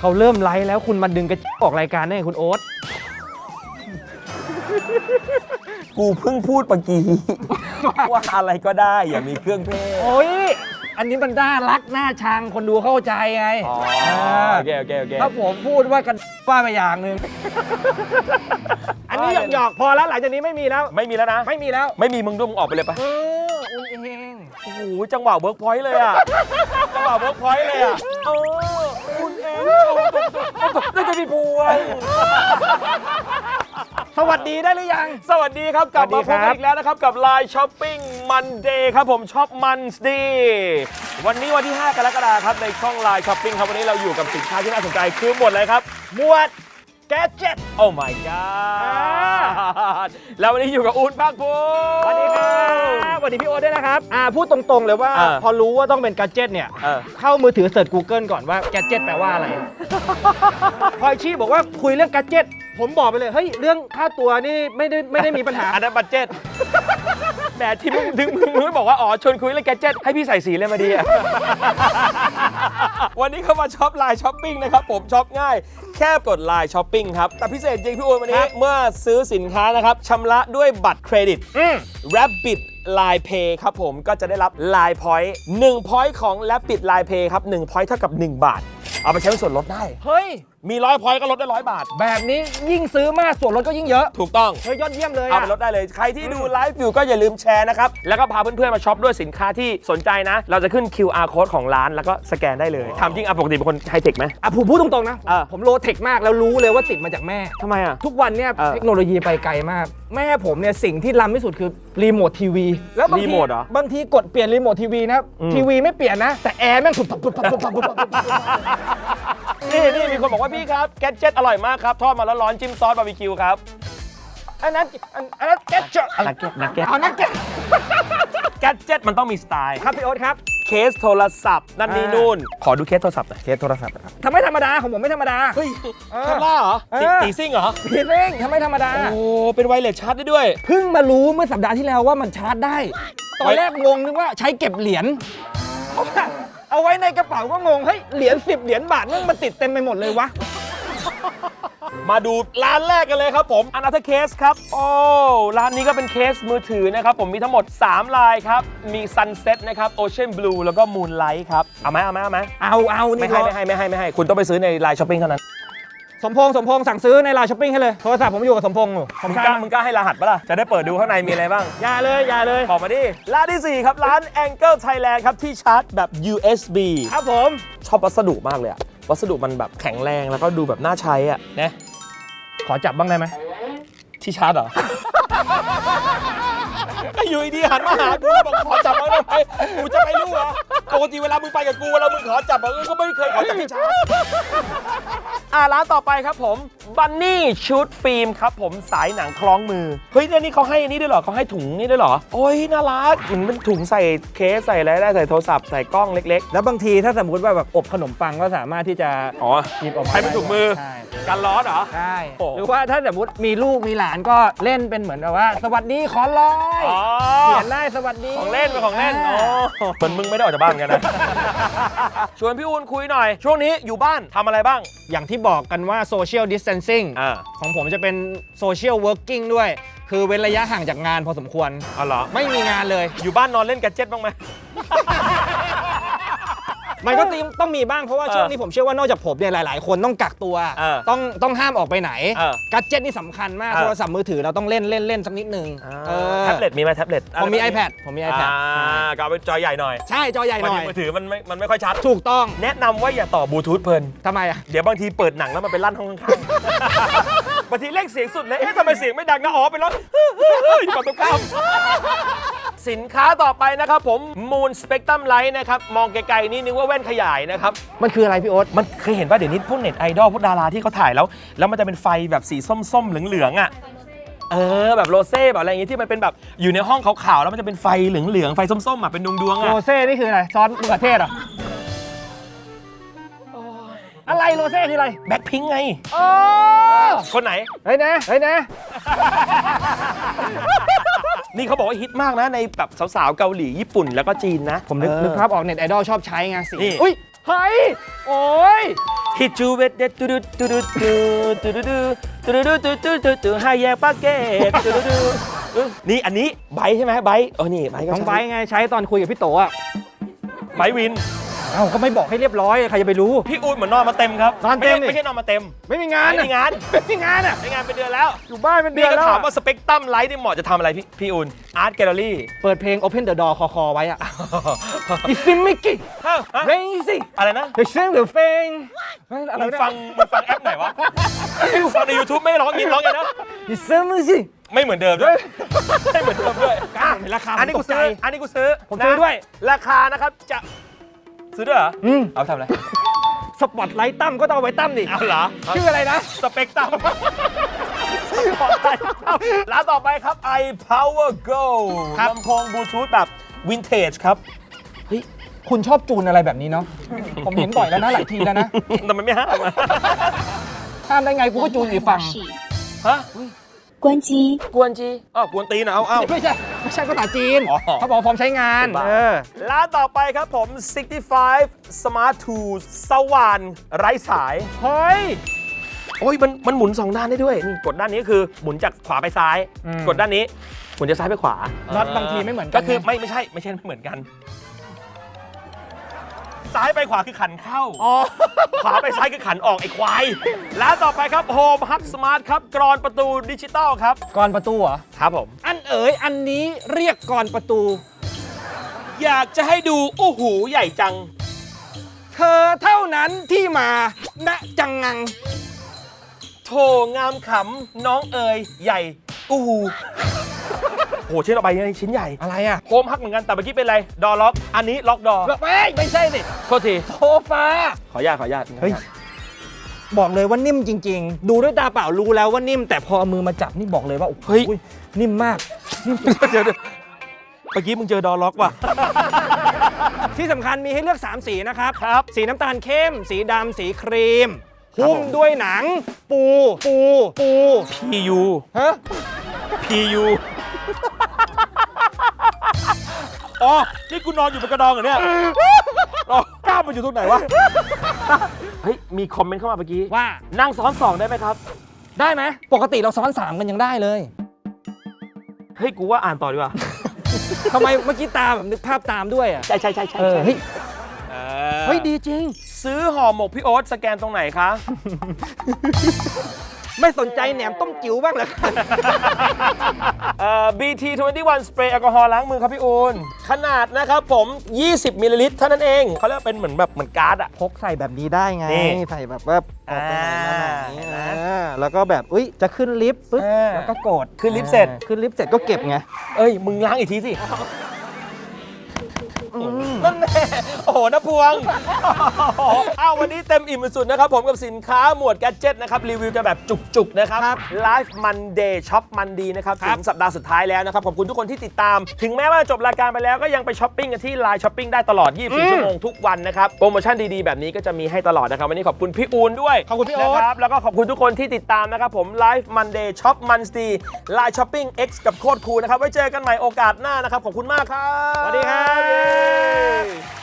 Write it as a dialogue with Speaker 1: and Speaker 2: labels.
Speaker 1: เขาเริ่มไลฟ์แล้วคุณมาดึงกระจออกรายการได้ไงคุณโอ๊ต
Speaker 2: กูเพิ่งพูดเมื่อกี้ ว่าอะไรก็ได้อย่ามีเครื่องเพศ
Speaker 1: โอ้ยอันนี้มันน่ารักน่าชังคนดูเข้าใจไง
Speaker 2: อ๋อ
Speaker 1: อ
Speaker 2: โอเคโอเคโอเค
Speaker 1: ถ้าผมพูดว่ากันว่าไปอย่างหนึ่งอันนี้หยอกๆพอแล้วหลังจากนี้ไม่มีแล้ว
Speaker 2: ไม่มีแล้วนะ
Speaker 1: ไม่มีแล้ว
Speaker 2: ไม่มีมึงด้วยมึงออกไปเลยปะ
Speaker 1: เอออุ้ยเอง
Speaker 2: โอ้โหจังหวะเวิร์กพอยต์เลยอะจังหวะเวิร์กพอยต์เลยอะเออคุณเอง น่าจะมีพวง
Speaker 1: สวัสดีได้หรือยัง
Speaker 2: สวัสดีครับกลับ
Speaker 1: สวั
Speaker 2: มา
Speaker 1: ส
Speaker 2: พ
Speaker 1: ดี
Speaker 2: บ
Speaker 1: ครั
Speaker 2: กับนอีกแล้วนะครับ กับ Line Shopping Monday ครับผมช็อปมันส์ดีวันนี้วันที่ 5 กรกฎาคมครับ ในช่อง Line Shopping ครับ วันนี้เราอยู่กับสินค้าที่น่าสนใจคือหมดเลยครับ
Speaker 1: หมวดแกจ็ต
Speaker 2: โอ้ my god แล้ววันนี้อยู่กับอูนภาคภูมิ
Speaker 1: สวัสดีครับสวัสดีพี่โอ๊ตด้วยนะครับอ่าพูดตรงๆเลยว่า
Speaker 2: อ่า
Speaker 1: พอรู้ว่าต้องเป็นแกจ็ตเนี่ย
Speaker 2: เออ
Speaker 1: เข้ามือถือเสิร์ช Google ก่อนว่าแกจ็ตแปลว่าอะไร พอยชี่บอกว่าคุยเรื่องแกจ็ตผมบอกไปเลย เฮ้ย เรื่องค่าตัวนี่ไม่ได้ไม่ได้มีปัญหา
Speaker 2: อันนั้นบัตเจ็ต แหมที่มึงถึงมึงมึงบอกว่าอ๋อชวนคุยเรื่องแกดเจ็ตให้พี่ใส่สีเลยมาดีอะ วันนี้เขามาช็อปไลน์ช้อปปิ้งนะครับ ผมช็อปง่าย แค่กดไลน์ช้อปปิ้งครับ แต่พิเศษจริงพี่โอนวัน
Speaker 1: ค
Speaker 2: นี้
Speaker 1: รับ
Speaker 2: เมื่อซื้อสินค้านะครับชำระด้วยบัตรเครดิต
Speaker 1: อืม
Speaker 2: Rabbit Line Pay ครับผมก็จะได้รับ Line Point 1 Point ของ Rabbit Line Pay ครับ1 Point เท่ากับ 1 บาท เอาไปใช้เป็นส่วนลดได้
Speaker 1: เฮ้ย
Speaker 2: มีร้อย Point ก็ลดได้ร้อยบาท
Speaker 1: แบบนี้ยิ่งซื้อมากส่วนลดก็ยิ่งเยอะ
Speaker 2: ถูกต้อง
Speaker 1: เฮ้ยยอดเยี่ยมเลย
Speaker 2: เอา
Speaker 1: อะ
Speaker 2: ไปลดได้เลย ใครที่ดูไลฟ์อยู่ก็อย่าลืมแชร์นะครับ แล้วก็พาเพื่อนๆ มาช็อปด้วยสินค้าที่สนใจนะ เราจะขึ้น QR code ของร้านแล้วก็สแกนได้เลยถามจริงอะปกติเป็นคนไฮเทคไหม
Speaker 1: อะผมพูดตรงๆนะ
Speaker 2: เออ
Speaker 1: ผมโลเทคมากแล้วรู้เลยว่าติดมาจากแม่
Speaker 2: ทำไมอะ
Speaker 1: ทุกวันเนี่ย
Speaker 2: เออ
Speaker 1: เทคโนโลยีไปไกลมาก แม่ผมเนี่ยสิ่งที่ล้ำที่สุดคือรีโมททีวีแล้วบาง
Speaker 2: รี
Speaker 1: ที
Speaker 2: โมทเหรอ
Speaker 1: บางทีกดเปลี่ยนรีโมททีวีนะ
Speaker 2: อืม
Speaker 1: ทีวีไม่เปลี่ยนนะ แต่แอร์แม่งผุดผับผุดผับผุดผับผุดผับผุดผับ
Speaker 2: นี่นี่มีคนบอกว่าพี่ครับแกดเจ็ตอร่อยมากครับ ทอดมาแล้วร้อนๆจิ้มซอสบาร์บีคิวครับ
Speaker 1: อันนั้นอันอันนั้นแกจ
Speaker 2: นักเก็ตนักเก็ต
Speaker 1: เอานักเก็ต
Speaker 2: แกดเจ็ตมันต้องมีสไตล์
Speaker 1: ครับพี่โอ๊ตครับ
Speaker 2: เคสโทรศัพท์ นั่นนี่
Speaker 1: อ่านู่
Speaker 2: นู่น ขอดูเคสโทรศัพท์หน่อย
Speaker 1: เคสโทรศัพท์ครับทำไม่ธรรมดาของผมไม่ธรรมดา
Speaker 2: เฮ้ย
Speaker 1: เออ
Speaker 2: แคมล่าเหรอ
Speaker 1: เออ
Speaker 2: ตีตีซิ่งเหรอ
Speaker 1: พี่เร่งทำไม่ธรรมดา
Speaker 2: โอ้เป็นไวเลสชาร์จได้ด้วย
Speaker 1: เพิ่งมารู้เมื่อสัปดาห์ที่แล้วว่ามันชาร์จได้ ตอนแรกงงนึกว่าใช้เก็บเหรียญ เพราะว่าเอาไว้ในกระเป๋าก็งงเฮ้ยเหรียญ10เหรียญบาทนั่นมันติดเต็มไปหมดเลยวะ
Speaker 2: มาดูร้านแรกกันเลยครับผมอนาเธอเคสครับ โอ้ร้านนี้ก็เป็นเคสมือถือนะครับ ผมมีทั้งหมด 3 ลายครับ มี Sunset นะครับ Ocean Blue แล้วก็ Moonlight ครับ เอาไหมเอาไหมเอาไหม
Speaker 1: เอาเอานี่
Speaker 2: ไม่ให้ไม่ให้ไม่ให้ไม่ให้ คุณต้องไปซื้อในไลน์ช้อปปิ้งเท่านั้น
Speaker 1: สมพงษ์สมพงษ์สั่งซื้อในไลน์ช้อปปิ้งให้เลยโทรศัพท์ผมอยู่กับสมพงษ์อยู่ผม
Speaker 2: มึง
Speaker 1: ส
Speaker 2: กล้า
Speaker 1: ร้าง
Speaker 2: มึงกล้าให้รหัสปะล่ะ จะได้เปิดดูข้างในมีอะไรบ้าง
Speaker 1: อย่าเลยอย่าเลย
Speaker 2: ขอมาดิ ร้านทีสี่ 4 ครับ ร้าน Angle Thailand ครับ ที่ชาร์จแบบ USB
Speaker 1: ครับผม
Speaker 2: ชอบวัสดุมากเลยอะวัสดุมันแบบแข็งแรงแล้วก็ดูแบบน่าใช้อะนะ
Speaker 1: ขอจับบ้างได้ไหม
Speaker 2: ที่ชาร์จเหรอ ก็อยู่ดีๆหันมาหากูแล้วบอกขอจับบ้างได้ไหมกูจะไม่รู้เหรอปกติเวลามึงไปกับกูเวลามึงขอจับอะก็ไม่เคยขอจับที่ชาร์จ อ่าร้านต่อไปครับผมบันนี่ชุดฟิล์มครับผมสายหนังคล้องมือ เฮ้ยเนี่ยนี่เขาให้อันนี้ด้วยเหรอเขาให้ถุงนี่ด้วยเหรอ โอ้ยน่ารักเหมือนเป็นถุงใส่เคสใส่อะไรได้ใส่โทรศัพท์ใส่กล้องเล็ก
Speaker 1: แล้วบางทีถ้าสมมติว่าแบบอบขนมปังก็สามารถที่จะ
Speaker 2: ๆ อ๋อ
Speaker 1: หยิบออกมา
Speaker 2: ให้เป็นถุงมือ
Speaker 1: ใช่
Speaker 2: กันร้อนเหรอ
Speaker 1: ใช่
Speaker 2: โอ้
Speaker 1: หรือว่าถ้าสมมติมีลูกมีหลานก็เล่นเป็นเหมือนแบบว่า สวัสดีขอลอย
Speaker 2: อ๋อ
Speaker 1: เขียนได้สวัสดี
Speaker 2: ของเล่นเป็นของเล่นาอ๋อเหมือนมึงไม่ได้ออกจากบ้านกันนะ ชวนพี่อูนคุยหน่อย ช่วงนี้อยู่บ้านทำอะไรบ้าง
Speaker 1: อย่างที่บอกกันว่าโซเชียลดิส a ทนซิ่ง
Speaker 2: อ่า
Speaker 1: ของผมจะเป็นโซเชียลเวิร์กิ่งด้วย คือเว้นระยะห่างจากงานพอสมควร
Speaker 2: อ๋อเหรอ
Speaker 1: ไม่มีงานเลย
Speaker 2: อยู่บ้านนอนเล่นแกดเจ็ตบ้างไหม
Speaker 1: มันก็ต้องต้องมีบ้างเพราะว่า
Speaker 2: เออ
Speaker 1: ช่วงนี้ผมเชื่อว่านอกจากผมเนี่ยหลาย ๆ คนต้องกักตัว
Speaker 2: เออ
Speaker 1: ต้องต้องห้ามออกไปไหน
Speaker 2: เออ
Speaker 1: กัจเจ็ตนี่สำคัญมาก
Speaker 2: เออ
Speaker 1: โทรศัพท์มือถือเราต้องเล่นเล่นเล่นสักนิดนึงเออ
Speaker 2: แท็บเล็ตมีไหมแท็บเล็ต
Speaker 1: ผมมี iPad ผมมี iPad
Speaker 2: อ่าก็เอาไปจอใหญ่หน่อย
Speaker 1: ใช่จอใหญ่ห
Speaker 2: บาง
Speaker 1: น่
Speaker 2: ที
Speaker 1: อย
Speaker 2: มือถือมันไม่มันไม่ค่อยชัด
Speaker 1: ถูกต้อง
Speaker 2: แนะนำว่าอย่าต่อบลูทูธเพลิน
Speaker 1: ทำไมอะ
Speaker 2: เดี๋ยวบางทีเปิดหนังแล้วมันไปลั่นห้องข้างๆบางทีเร่งเสียงสุดเลยเอ๊ะทำไมเสียงไม่ดังนะอ๋อเป็นรถอยู่ฝั่งตรงข้าม สินค้าต่อไปนะครับผม Moon Spectrum Light นะครับ มองไกลๆนี่นึกว่าแว่นขยายนะครับ
Speaker 1: มันคืออะไรพี่โอ๊ต
Speaker 2: มันเคยเห็นป่ะเดี๋ยวนี้พวกเน็ตไอดอลพวกดาราที่เขาถ่ายแล้ว แล้วมันจะเป็นไฟแบบสีส้มๆ เหลืองๆอะเออแบบโรเซ่แบบอะไรอย่างงี้ที่มันเป็นแบบอยู่ในห้องขาวๆแล้วมันจะเป็นไฟเหลืองๆไฟส้มๆอะเป็นดวงๆ
Speaker 1: โร
Speaker 2: อะ
Speaker 1: เซ่นี่คืออะไรซอสมะเขือเทศเหรออะไรโรเซ่คืออะไร
Speaker 2: แบ็คพิงไง
Speaker 1: โอ้
Speaker 2: คนไหน
Speaker 1: เฮ้ยนะเฮ้ยนะ
Speaker 2: นี่เขาบอกว่าฮิตมากนะในแบบสาวๆเกาหลีญี่ปุ่นแล้วก็จีนนะ
Speaker 1: ผมนึก
Speaker 2: เออ
Speaker 1: นึกภาพออกเน็ตไอดอลชอบใช้ไงสิ
Speaker 2: นี่
Speaker 1: อุ้ยเฮ้ยโอ้ย
Speaker 2: Hit you with that ดูดูดูดูดูดูดูดูดูดูดูดูดูให้แยกปากเกตดูดูดูเออนี่อันนี้ไบร์ทใช่ไหมไบร์ทเออนี่ไบร์ทก็
Speaker 1: น้อง
Speaker 2: ใช้
Speaker 1: ไบร์ทไงใช้ตอนคุยกับพี่โตอะ
Speaker 2: ไบร์ทวิน
Speaker 1: เอ้าก็ไม่บอกให้เรียบร้อยใครจะไปรู้
Speaker 2: พี่อูนเหมือนนอนมาเต็มครับ
Speaker 1: นอนเต็ม
Speaker 2: ไใช่
Speaker 1: ดิ
Speaker 2: ไม่ใช่นอนมาเต็ม
Speaker 1: ไม่มีงาน
Speaker 2: ไม่มีงาน
Speaker 1: ไม่มีงานอะ
Speaker 2: ไม่งานเป็นเดือนแล้ว
Speaker 1: อยู่บ้านเป็นเดื
Speaker 2: พี่
Speaker 1: อน
Speaker 2: ก็
Speaker 1: แล้ว
Speaker 2: ถาม
Speaker 1: อะ
Speaker 2: ว่าสเปกตรัมไลท์นี่เหมาะจะทำอะไรพี่พี่อูนอาร์ตแกลเลอรี่
Speaker 1: เปิดเพลง Open the Door คอคอไว้อะอิซิมิกิ
Speaker 2: ฮะฮะ
Speaker 1: เรซี่
Speaker 2: อะไรนะ
Speaker 1: เฮ้ยเสียงหรือเฟงอะไร
Speaker 2: มึง
Speaker 1: เนี่ย
Speaker 2: ฟังมึงฟังแอปไหนวะให้กูฟังใน YouTube ไม่ร้องยินร้องยังนะ
Speaker 1: อิซิมิกิ
Speaker 2: ไม่เหมือนเดิมด้วยไม่เหมือนเดิมด้วย
Speaker 1: กล้าเห็นราคา
Speaker 2: อันนี้กูซื้อ
Speaker 1: ตกใจ
Speaker 2: อันนี้กูซื้อ
Speaker 1: ผมซื้อด้วย
Speaker 2: นะราคานะครับจะ ซื้อด้วยเหรอ
Speaker 1: อืม
Speaker 2: เอาไปทำอะไร
Speaker 1: สปอตไลท์ตั้มก็ต้องเอาไว้ตั้มดิ
Speaker 2: เอาเหรอ
Speaker 1: ชื่ออะไรนะ
Speaker 2: สเปกตรัมปลอดภัยครับร้านต่อไปครับ i Power Go
Speaker 1: ครับ
Speaker 2: ลำโพงบลูทูธแบบวินเทจครับ
Speaker 1: เฮ้ยคุณชอบจูนอะไรแบบนี้เนาะ ผมเห็นบ่อยแล้วนะหลายทีแล้วนะ
Speaker 2: ทำไมไม่ห้ามอะ
Speaker 1: ห้ามได้ไงกูก็จูนอยู่อีกฝั่ง
Speaker 2: ฮะ
Speaker 3: 关机。
Speaker 2: กวนจีอ้าวกวนตีนเหรอเอาเอา
Speaker 1: ไม่ใช่ไม่ใช่ภาษาจีน
Speaker 2: อ๋อ
Speaker 1: เขาบอกพร้อมใช้งาน
Speaker 2: บ้า
Speaker 1: เออ
Speaker 2: ร้านต่อไปครับผม 65 Smart Tools สว่านไร้สาย
Speaker 1: เฮ้ย
Speaker 2: โอ้ยมันมันหมุน2ด้านได้ด้วยนี่กดด้านนี้คือหมุนจากขวาไปซ้าย
Speaker 1: อืม
Speaker 2: กดด้านนี้หมุนจากซ้ายไปขวา
Speaker 1: น็อตบางทีไม่เหมือนกัน
Speaker 2: ก็คือไม่ไม่ใช่ไม่ใช่ไม่เหมือนกัน ซ้ายไปขวาคือขันเข้า
Speaker 1: อ๋อ
Speaker 2: ขวาไปซ้ายคือขันออกไอ้ควาย ร้านต่อไปครับ Home Hub Smart ครับกรอนประตูดิจิตอลครับ
Speaker 1: ก่อนประตูเหรอ
Speaker 2: ครับผม
Speaker 1: อันเอ๋ยอันนี้เรียกก่อนประตู
Speaker 2: อยากจะให้ดูโอ้โหใหญ่จัง
Speaker 1: เธอเท่านั้นที่มาณจังงัง
Speaker 2: โถงามขำน้องเอ๋ยใหญ่อู้หู โหชิ้นต่อไปนี่ชิ้นใหญ่
Speaker 1: อะไรอะ
Speaker 2: โฮมฮักเหมือนกันแต่เมื่อกี้เป็นอะไรดอล็อก อันนี้ล็อกดอ
Speaker 1: ไม่ไม่ใช่สิ
Speaker 2: โทษที
Speaker 1: โซฟา
Speaker 2: ขออนุญาตขออนุญาต
Speaker 1: เฮ้ยบอกเลยว่านิ่มจริง ๆ ดูด้วยตาเปล่ารู้แล้วว่านิ่ม แต่พอเอามือมาจับนี่บอกเลยว่าโอ้โหนิ่มมากนิ่ม
Speaker 2: เดี๋ยวเดี๋ยวเมื่อกี้มึงเจอดอล็อกว่ะ
Speaker 1: ที่สำคัญมีให้เลือก 3 สีนะครับ
Speaker 2: ครับ
Speaker 1: สีน้ำตาลเข้ม สีดำสีครีม
Speaker 2: ครับ
Speaker 1: หุ้ม
Speaker 2: ผม
Speaker 1: ด้วยหนัง ปู ปู ปู
Speaker 2: PU
Speaker 1: ฮะ
Speaker 2: PU อ๋อ นี่กูนอนอยู่บนกระดองเหรอเนี่ยอ๋อกล้ามมันอยู่ตรงไหนวะ เฮ้ย มีคอมเมนต์เข้ามาเมื่อกี้
Speaker 1: ว่า
Speaker 2: นั่งซ้อนสองได้ไหมครับ
Speaker 1: ได้ไหม ปกติเราซ้อน3กันยังได้เลย
Speaker 2: เฮ้ย กูว่าอ่านต่อดีกว่า
Speaker 1: ทำไมเมื่อกี้ตาแบบนึกภาพตามด้วยอะ
Speaker 2: ใช่ใช่ใช่ใช่
Speaker 1: เออเฮ้ย
Speaker 2: เออ
Speaker 1: เฮ้ยดีจริง
Speaker 2: ซื้อห่อหมกพี่โอ๊ตสแกนตรงไหนคะ
Speaker 1: ไม่สนใจแหนมต้มจิ๋วบ้างเหรอครับ
Speaker 2: เอ่อ BT 21สเปรย์แอลกอฮอล์ล้างมือครับพี่อูนขนาดนะครับผม 20มิลลิลิตรเท่านั้นเองเขาเรียกว่าเป็นเหมือนแบบเหมือนการ์ดอะ
Speaker 1: พกใส่แบบนี้ได้ไง
Speaker 2: นี่
Speaker 1: ใส่แบบว่าออกไปไหนมาไหน
Speaker 2: อ่าเห็นไหม
Speaker 1: อ่าแล้วก็แบบอุ้ยจะขึ้นลิฟต์ปึ๊บ
Speaker 2: อ่า
Speaker 1: แล้วก็กด
Speaker 2: ขึ้นลิฟต์เสร็จ
Speaker 1: อ่าขึ้นลิฟต์เสร็จก็เก็บไง
Speaker 2: เอ้ย มึงล้างอีกทีสิ นั่นแน่โอ้โหนะพวงอ้าววันนี้เต็มอิ่มสุดๆนะครับ ผมกับสินค้าหมวดแกดเจ็ตนะครับ รีวิวกันแบบจุกๆ นะครับ
Speaker 1: ครับ
Speaker 2: Live Monday Shop Monday นะครับ
Speaker 1: ครั
Speaker 2: ถึ
Speaker 1: บ
Speaker 2: งสัปดาห์สุดท้ายแล้วนะครับ ขอบคุณทุกคนที่ติดตาม ถึงแม้ว่าจบรายการไปแล้วก็ยังไปช้อปปิ้งกันที่ Line Shopping ได้ตลอด 24 ชั่วโมงทุกวันนะครับ โปรโมชั่นดีๆ แบบนี้ก็จะมีให้ตลอดนะครับ วันนี้ขอบคุณพี่อูนด้วย
Speaker 1: ขอบคุณพี่โอ๊ต
Speaker 2: นะครับ แล้วก็ขอบคุณทุกคนที่ติดตามนะครับผม Live Monday Shop Monday Line Shopping X กับโคตรคูลนะครับ ไว้เจอกันใหม่โอกาสหน้านะครับ ขอบคุณมากครับ
Speaker 1: สวัสดีครับ